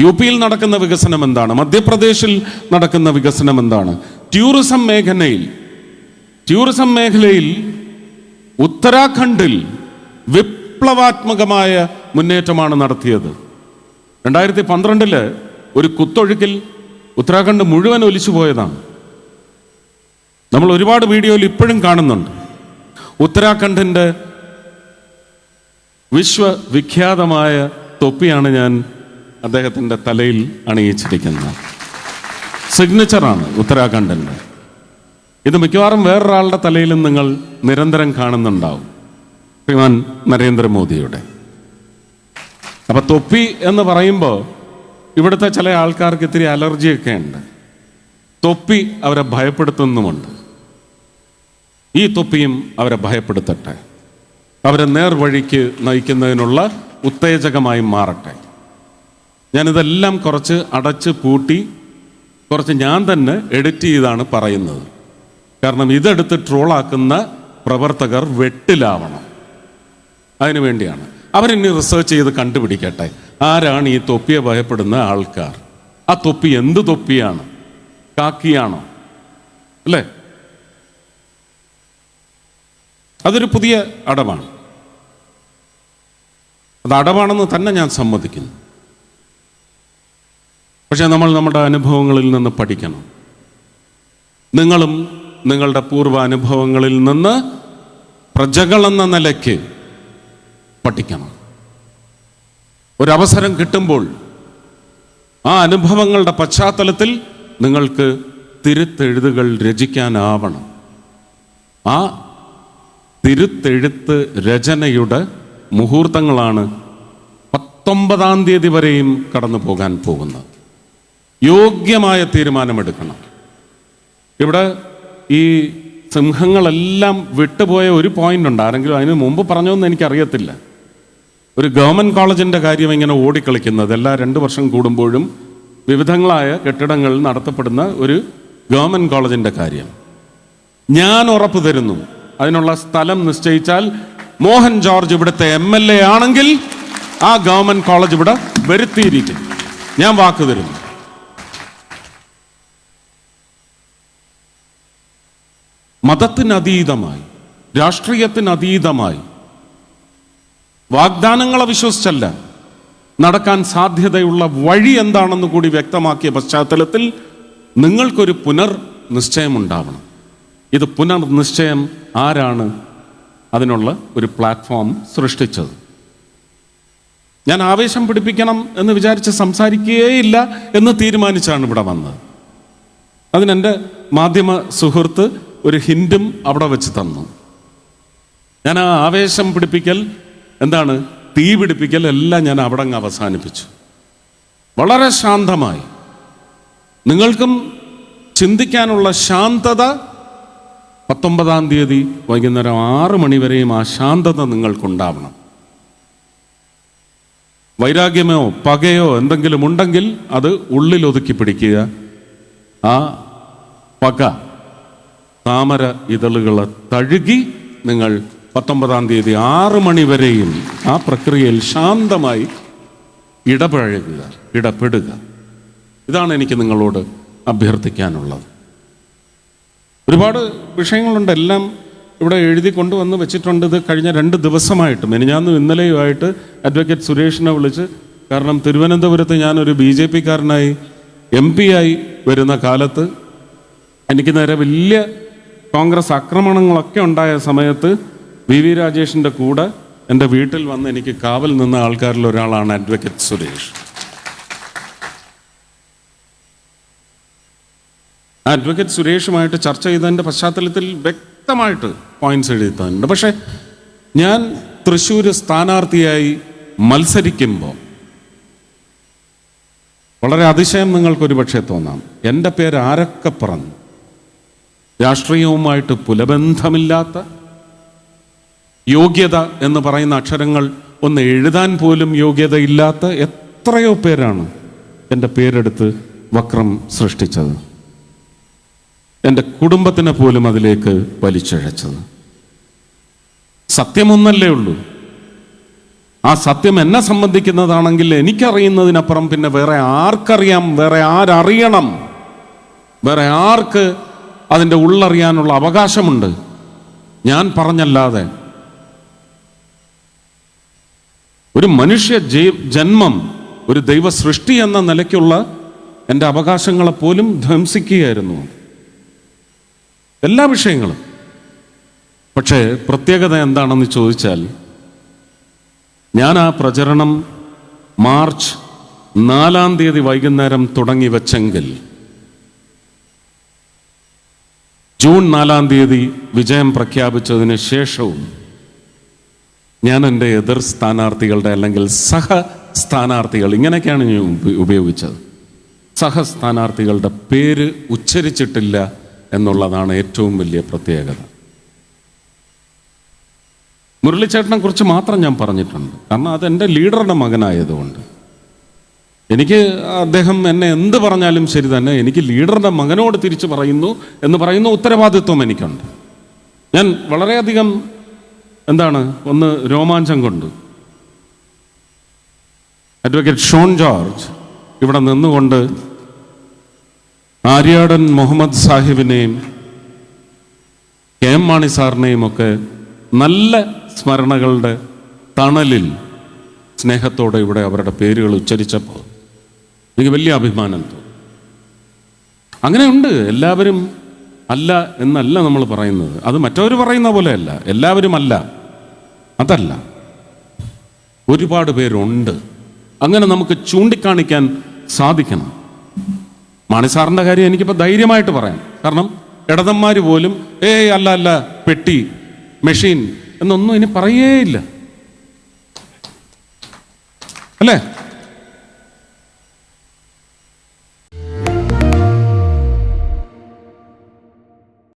U പിയിൽ നടക്കുന്ന വികസനം എന്താണ്? മധ്യപ്രദേശിൽ നടക്കുന്ന വികസനം എന്താണ്? ടൂറിസം മേഖലയിൽ ടൂറിസം മേഖലയിൽ ഉത്തരാഖണ്ഡിൽ വിപ്ലവാത്മകമായ മുന്നേറ്റമാണ് നടത്തിയത്. രണ്ടായിരത്തി പന്ത്രണ്ടിൽ ഒരു കുത്തൊഴുക്കിൽ ഉത്തരാഖണ്ഡ് മുഴുവൻ ഒലിച്ചു പോയതാണ്. നമ്മൾ ഒരുപാട് വീഡിയോയിൽ ഇപ്പോഴും കാണുന്നുണ്ട്. ഉത്തരാഖണ്ഡിന്റെ വിശ്വവിഖ്യാതമായ തൊപ്പിയാണ് ഞാൻ അദ്ദേഹത്തിന്റെ തലയിൽ അണിയിച്ചിരിക്കുന്ന സിഗ്നേച്ചറാണ് ഉത്തരാഖണ്ഡിന്റെ ഇത് മിക്കവാറും വേറൊരാളുടെ തലയിലും നിങ്ങൾ നിരന്തരം കാണുന്നുണ്ടാവും. ശ്രീമാൻ നരേന്ദ്രമോദിയുടെ. അപ്പൊ തൊപ്പി എന്ന് പറയുമ്പോൾ ഇവിടുത്തെ ചില ആൾക്കാർക്ക് ഇത്തിരി അലർജിയൊക്കെ ഉണ്ട്. തൊപ്പി അവരെ ഭയപ്പെടുത്തുന്നുമുണ്ട്. ഈ തൊപ്പിയും അവരെ ഭയപ്പെടുത്തട്ടെ. അവരെ നേർവഴിക്ക് നയിക്കുന്നതിനുള്ള ഉത്തേജകമായി മാറട്ടെ. ഞാനിതെല്ലാം കുറച്ച് അടച്ച് പൂട്ടി കുറച്ച് ഞാൻ തന്നെ എഡിറ്റ് ചെയ്താണ് പറയുന്നത്. കാരണം ഇതെടുത്ത് ട്രോളാക്കുന്ന പ്രവർത്തകർ വെട്ടിലാവണം. അതിനു വേണ്ടിയാണ്. അവരിനി റിസർച്ച് ചെയ്ത് കണ്ടുപിടിക്കട്ടെ. ആരാണ് ഈ തൊപ്പിയെ ഭയപ്പെടുന്ന ആൾക്കാർ? ആ തൊപ്പി എന്ത് തൊപ്പിയാണ്? കാക്കിയാണോ? അല്ലേ? അതൊരു പുതിയ അടവാണ്. അത് അടവാണെന്ന് തന്നെ ഞാൻ സമ്മതിക്കുന്നു. പക്ഷെ നമ്മൾ നമ്മുടെ അനുഭവങ്ങളിൽ നിന്ന് പഠിക്കണം. നിങ്ങളും നിങ്ങളുടെ പൂർവ അനുഭവങ്ങളിൽ നിന്ന് പ്രജകളെന്ന നിലയ്ക്ക് പഠിക്കണം. ഒരവസരം കിട്ടുമ്പോൾ ആ അനുഭവങ്ങളുടെ പശ്ചാത്തലത്തിൽ നിങ്ങൾക്ക് തിരുത്തെഴുതുകൾ രചിക്കാനാവണം. ആ തിരുത്തെഴുത്ത് രചനയുടെ മുഹൂർത്തങ്ങളാണ് പത്തൊമ്പതാം തീയതി വരെയും കടന്നു പോകാൻ പോകുന്നത്. യോഗ്യമായ തീരുമാനമെടുക്കണം. ഇവിടെ ഈ സിംഹങ്ങളെല്ലാം വിട്ടുപോയ ഒരു പോയിന്റ് ഉണ്ട്. ആരെങ്കിലും അതിന് മുമ്പ് പറഞ്ഞോന്ന് എനിക്കറിയത്തില്ല. ഒരു ഗവൺമെന്റ് കോളേജിന്റെ കാര്യം ഇങ്ങനെ ഓടിക്കളിക്കുന്നത് എല്ലാ രണ്ട് വർഷം കൂടുമ്പോഴും വിവിധങ്ങളായ കെട്ടിടങ്ങളിൽ നടത്തപ്പെടുന്ന ഒരു ഗവൺമെന്റ് കോളേജിന്റെ കാര്യം. ഞാൻ ഉറപ്പ് തരുന്നു. അതിനുള്ള സ്ഥലം നിശ്ചയിച്ചാൽ മോഹൻ ജോർജ് ഇവിടുത്തെ എം എൽ എ ആണെങ്കിൽ ആ ഗവൺമെന്റ് കോളേജ് ഇവിടെ വരുത്തിയിരിക്കും. ഞാൻ വാക്ക് തരുന്നു. മതത്തിനതീതമായി രാഷ്ട്രീയത്തിനതീതമായി വാഗ്ദാനങ്ങളെ വിശ്വസിച്ചല്ല നടക്കാൻ സാധ്യതയുള്ള വഴി എന്താണെന്ന് കൂടി വ്യക്തമാക്കിയ പശ്ചാത്തലത്തിൽ നിങ്ങൾക്കൊരു പുനർ നിശ്ചയമുണ്ടാവണം ഇത് പുനർ നിശ്ചയം ആരാണ് അതിനുള്ള ഒരു പ്ലാറ്റ്ഫോം സൃഷ്ടിച്ചത്. ഞാൻ ആവേശം പിടിപ്പിക്കണം എന്ന് വിചാരിച്ച് സംസാരിക്കുകയില്ല എന്ന് തീരുമാനിച്ചാണ് ഇവിടെ വന്നത്. അതിനെന്റെ മാധ്യമ സുഹൃത്ത് ഒരു ഹിൻഡും അവിടെ വെച്ച് തന്നു. ഞാൻ ആ ആവേശം പിടിപ്പിക്കൽ എന്താണ് തീ പിടിപ്പിക്കൽ എല്ലാം ഞാൻ അവിടെ അങ്ങ് അവസാനിപ്പിച്ചു. വളരെ ശാന്തമായി. നിങ്ങൾക്കും ചിന്തിക്കാനുള്ള ശാന്തത പത്തൊമ്പതാം തീയതി വൈകുന്നേരം ആറ് മണിവരെയും ആ ശാന്തത നിങ്ങൾക്കുണ്ടാവണം. വൈരാഗ്യമോ പകയോ എന്തെങ്കിലും ഉണ്ടെങ്കിൽ അത് ഉള്ളിൽ ഒതുക്കി പിടിക്കുക. ആ പക താമര ഇതളുകൾ തഴുകി നിങ്ങൾ പത്തൊമ്പതാം തീയതി ആറ് മണി വരെയും ആ പ്രക്രിയയിൽ ശാന്തമായി ഇടപഴകുക ഇടപെടുക. ഇതാണ് എനിക്ക് നിങ്ങളോട് അഭ്യർത്ഥിക്കാനുള്ളത്. ഒരുപാട് വിഷയങ്ങളുണ്ട്. എല്ലാം ഇവിടെ എഴുതി കൊണ്ടുവന്ന് വെച്ചിട്ടുണ്ട്. ഇത് കഴിഞ്ഞ രണ്ട് ദിവസമായിട്ട് മെനിഞ്ഞാന്നും ഇന്നലെയുമായിട്ട് അഡ്വക്കേറ്റ് സുരേഷിനെ വിളിച്ച് കാരണം തിരുവനന്തപുരത്ത് ഞാനൊരു ബി ജെ പിക്കാരനായി എം പി ആയി വരുന്ന കാലത്ത് എനിക്ക് നേരെ വലിയ കോൺഗ്രസ് ആക്രമണങ്ങളൊക്കെ ഉണ്ടായ സമയത്ത് വി വി രാജേഷിന്റെ കൂടെ എന്റെ വീട്ടിൽ വന്ന് എനിക്ക് കാവൽ നിന്ന ആൾക്കാരിൽ ഒരാളാണ് അഡ്വക്കേറ്റ് സുരേഷ്. അഡ്വക്കേറ്റ് സുരേഷുമായിട്ട് ചർച്ച ചെയ്തതിന്റെ പശ്ചാത്തലത്തിൽ വ്യക്തമായിട്ട് പോയിന്റ്സ് എഴുതി തന്നിട്ടുണ്ട് പക്ഷേ ഞാൻ തൃശ്ശൂർ സ്ഥാനാർത്ഥിയായി മത്സരിക്കുമ്പോൾ വളരെ അതിശയം നിങ്ങൾക്കൊരു പക്ഷേ തോന്നാം. എന്റെ പേര് ആരൊക്കെ പറഞ്ഞു? രാഷ്ട്രീയവുമായിട്ട് പുലബന്ധമില്ലാത്ത യോഗ്യത എന്ന് പറയുന്ന അക്ഷരങ്ങൾ ഒന്ന് എഴുതാൻ പോലും യോഗ്യതയില്ലാത്ത എത്രയോ പേരാണ് എന്റെ പേരെടുത്ത് വക്രം സൃഷ്ടിച്ചത്. എന്റെ കുടുംബത്തിനെ പോലും അതിലേക്ക് വലിച്ചിഴച്ചത്. സത്യമൊന്നല്ലേ ഉള്ളൂ. ആ സത്യം എന്നെ സംബന്ധിക്കുന്നതാണെങ്കിൽ എനിക്കറിയുന്നതിനപ്പുറം പിന്നെ വേറെ ആർക്കറിയാം വേറെ ആരറിയണം വേറെ ആർക്ക് അതിന്റെ ഉള്ളറിയാനുള്ള അവകാശമുണ്ട്. ഞാൻ പറഞ്ഞല്ലാതെ. ഒരു മനുഷ്യ ജന്മം ഒരു ദൈവ സൃഷ്ടി എന്ന നിലയ്ക്കുള്ള എന്റെ അവകാശങ്ങളെപ്പോലും ധ്വംസിക്കുകയായിരുന്നു എല്ലാ വിഷയങ്ങളും. പക്ഷേ പ്രത്യേകത എന്താണെന്ന് ചോദിച്ചാൽ ഞാൻ ആ പ്രചരണം മാർച്ച് നാലാം തീയതി വൈകുന്നേരം തുടങ്ങി വെച്ചെങ്കിൽ ജൂൺ നാലാം തീയതി വിജയം പ്രഖ്യാപിച്ചതിന് ശേഷവും ഞാൻ എന്റെ എതിർ സ്ഥാനാർത്ഥികളുടെ അല്ലെങ്കിൽ സഹ സ്ഥാനാർത്ഥികൾ ഇങ്ങനെയൊക്കെയാണ് ഞാൻ ഉപയോഗിച്ചത്. സഹ സ്ഥാനാർത്ഥികളുടെ പേര് ഉച്ചരിച്ചിട്ടില്ല എന്നുള്ളതാണ് ഏറ്റവും വലിയ പ്രത്യേകത. മുരളിച്ചേട്ടനെ കുറിച്ച് മാത്രം ഞാൻ പറഞ്ഞിട്ടുണ്ട്. കാരണം എന്റെ ലീഡറുടെ മകനായതുകൊണ്ട്. എനിക്ക് അദ്ദേഹം എന്നെ എന്ത് പറഞ്ഞാലും ശരി തന്നെ എനിക്ക് ലീഡറുടെ മകനോട് തിരിച്ചു പറയുന്നു എന്ന് പറയുന്ന ഉത്തരവാദിത്വം എനിക്കുണ്ട്. ഞാൻ വളരെയധികം എന്താണ് ഒന്ന് രോമാഞ്ചം കൊണ്ട് അഡ്വക്കേറ്റ് ഷോൺ ജോർജ് ഇവിടെ നിന്നുകൊണ്ട് ആര്യാടൻ മുഹമ്മദ് സാഹിബിനെയും കെ എം മാണി സാറിനെയും ഒക്കെ നല്ല സ്മരണകളുടെ തണലിൽ സ്നേഹത്തോടെ ഇവിടെ അവരുടെ പേരുകൾ ഉച്ചരിച്ചപ്പോൾ എനിക്ക് വലിയ അഭിമാനം തോന്നും. അങ്ങനെയുണ്ട് എല്ലാവരും അല്ല എന്നല്ല നമ്മൾ പറയുന്നത്. അത് മറ്റവർ പറയുന്ന പോലെയല്ല. എല്ലാവരും അല്ല. അതല്ല. ഒരുപാട് പേരുണ്ട്. അങ്ങനെ നമുക്ക് ചൂണ്ടിക്കാണിക്കാൻ സാധിക്കണം. മാണിസാറിന്റെ കാര്യം എനിക്കിപ്പോൾ ധൈര്യമായിട്ട് പറയാം. കാരണം ഇടതന്മാർ പോലും ഏയ് അല്ല അല്ല പെട്ടി മെഷീൻ എന്നൊന്നും ഇനി പറയേയില്ല. അല്ലേ?